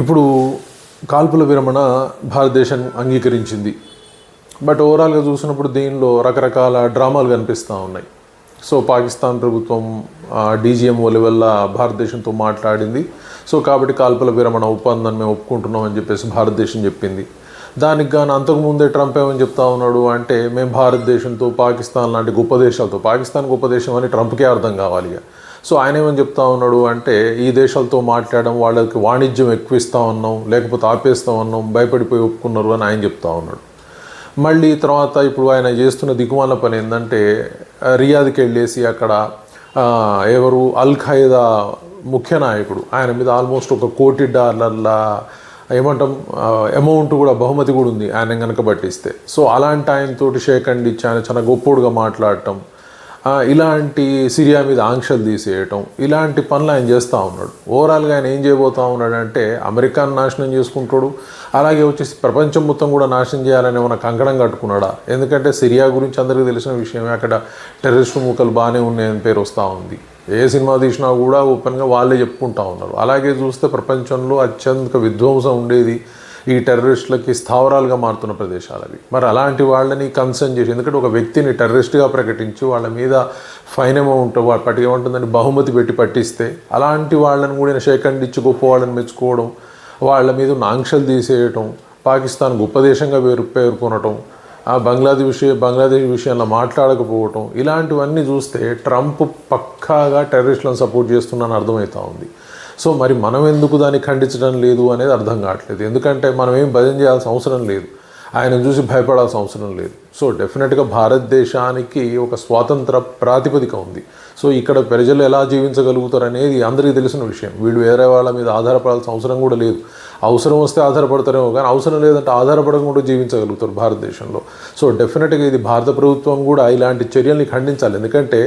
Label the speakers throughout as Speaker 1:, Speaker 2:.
Speaker 1: ఇప్పుడు కాల్పుల విరమణ భారతదేశం అంగీకరించింది. బట్ ఓవరాల్గా చూసినప్పుడు దీనిలో రకరకాల డ్రామాలు కనిపిస్తూ ఉన్నాయి. సో పాకిస్తాన్ ప్రభుత్వం డీజీఎంఓ లెవెల్లో భారతదేశంతో మాట్లాడింది. సో కాబట్టి కాల్పుల విరమణ ఒప్పందాన్ని మేము ఒప్పుకుంటున్నాం అని చెప్పేసి భారతదేశం చెప్పింది. దానికి కానీ అంతకుముందే ట్రంప్ ఏమని చెప్తా ఉన్నాడు అంటే మేము భారతదేశంతో పాకిస్తాన్ లాంటి గొప్ప దేశాలతో పాకిస్తాన్ గొప్ప దేశం అని ట్రంప్కే అర్థం కావాలి ఇక. సో ఆయన ఏమని చెప్తా ఉన్నాడు అంటే ఈ దేశాలతో మాట్లాడడం వాళ్ళకి వాణిజ్యం ఎక్కువిస్తా ఉన్నాం లేకపోతే ఆపేస్తా ఉన్నాం భయపడిపోయి ఒప్పుకున్నారు అని ఆయన చెప్తా ఉన్నాడు. మళ్ళీ తర్వాత ఇప్పుడు ఆయన చేస్తున్న దిగుమాల పని ఏంటంటే రియాద్కి వెళ్ళేసి అక్కడ ఎవరు? అల్ ఖైదా ముఖ్య నాయకుడు. ఆయన మీద ఆల్మోస్ట్ ఒక కోటి డాలర్ల ఏమంటాం అమౌంట్ కూడా బహుమతి కూడా ఉంది. ఆయన కనుక పట్టిస్తే. సో అలాంటి ఆయనతోటి షేక్ అండ్ ఇచ్చి ఆయన చాలా గొప్పోడుగా మాట్లాడటం ఇలాంటి సిరియా మీద ఆంక్షలు తీసేయటం ఇలాంటి పనులు ఆయన చేస్తూ ఉన్నాడు. ఓవరాల్గా ఆయన ఏం చేయబోతా ఉన్నాడంటే అమెరికాను నాశనం చేసుకుంటాడు అలాగే వచ్చేసి ప్రపంచం మొత్తం కూడా నాశనం చేయాలని ఏమైనా కంకణం కట్టుకున్నాడా? ఎందుకంటే సిరియా గురించి అందరికీ తెలిసిన విషయమే అక్కడ టెర్రరిస్ట్ మూకలు బాగానే ఉన్నాయని పేరు వస్తూ ఉంది. ఏ సినిమా తీసినా కూడా ఓపెన్గా వాళ్ళే చెప్పుకుంటా ఉన్నారు. అలాగే చూస్తే ప్రపంచంలో అత్యంత విధ్వంసం ఉండేది ఈ టెర్రరిస్టులకి స్థావరాలుగా మారుతున్న ప్రదేశాలు అవి. మరి అలాంటి వాళ్ళని కన్సర్న్ చేసి ఎందుకంటే ఒక వ్యక్తిని టెర్రరిస్ట్గా ప్రకటించి వాళ్ళ మీద ఫైన్ అమౌంట్ పట్టి ఏమంటుందని బహుమతి పెట్టి పట్టిస్తే అలాంటి వాళ్ళని కూడా షేకండ్ ఇచ్చి గొప్ప వాళ్ళని మెచ్చుకోవడం వాళ్ళ మీద ఆంక్షలు తీసేయటం పాకిస్తాన్ గొప్ప దేశంగా పేరు పేర్కొనటం ఆ బంగ్లాదేశ్ విషయం బంగ్లాదేశ్ విషయంలో మాట్లాడకపోవటం ఇలాంటివన్నీ చూస్తే ట్రంప్ పక్కాగా టెర్రరిస్టులను సపోర్ట్ చేస్తున్నాను అర్థమవుతా ఉంది. సో మరి మనం ఎందుకు దాన్ని ఖండించడం లేదు అనేది అర్థం కావట్లేదు. ఎందుకంటే మనం ఏం భజన చేయాల్సిన అవసరం లేదు. ఆయన చూసి భయపడాల్సిన అవసరం లేదు. సో డెఫినెట్గా భారతదేశానికి ఒక స్వాతంత్ర ప్రాతిపదిక ఉంది. సో ఇక్కడ ప్రజలు ఎలా జీవించగలుగుతారు అనేది అందరికీ తెలిసిన విషయం. వీళ్ళు వేరే వాళ్ళ మీద ఆధారపడాల్సిన అవసరం కూడా లేదు. అవసరం వస్తే ఆధారపడతారేమో కానీ అవసరం లేదంటే ఆధారపడకుండా జీవించగలుగుతారు భారతదేశంలో. సో డెఫినెట్గా ఇది భారత ప్రభుత్వం కూడా ఇలాంటి చర్యల్ని ఖండించాలి. ఎందుకంటే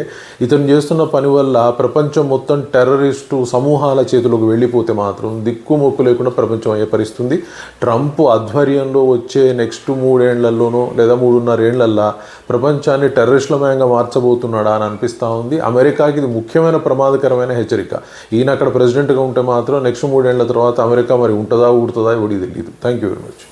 Speaker 1: ఇతను చేస్తున్న పని వల్ల ప్రపంచం మొత్తం టెర్రరిస్టు సమూహాల చేతులకు వెళ్ళిపోతే మాత్రం దిక్కుమొక్కు లేకుండా ప్రపంచం అయ్యే పరిస్థితుంది ట్రంప్ ఆధ్వర్యంలో వచ్చే నెక్స్ట్ మూడేళ్ళలోనో లేదా మూడున్నర ఏళ్ళల్లా ప్రపంచాన్ని టెర్రరిస్టులమయంగా మార్చబోతున్నాడా అని అనిపిస్తూ ఉంది. అమెరికాకి ఇది ముఖ్యమైన ప్రమాదకరమైన హెచ్చరిక. ఈయన అక్కడ ప్రెసిడెంట్గా ఉంటే మాత్రం నెక్స్ట్ మూడేళ్ళ తర్వాత అమెరికా మరి ఉంటుందా ఊడుతుందా ఇవి తెలియదు థ్యాంక్ యూ వెరీ మచ్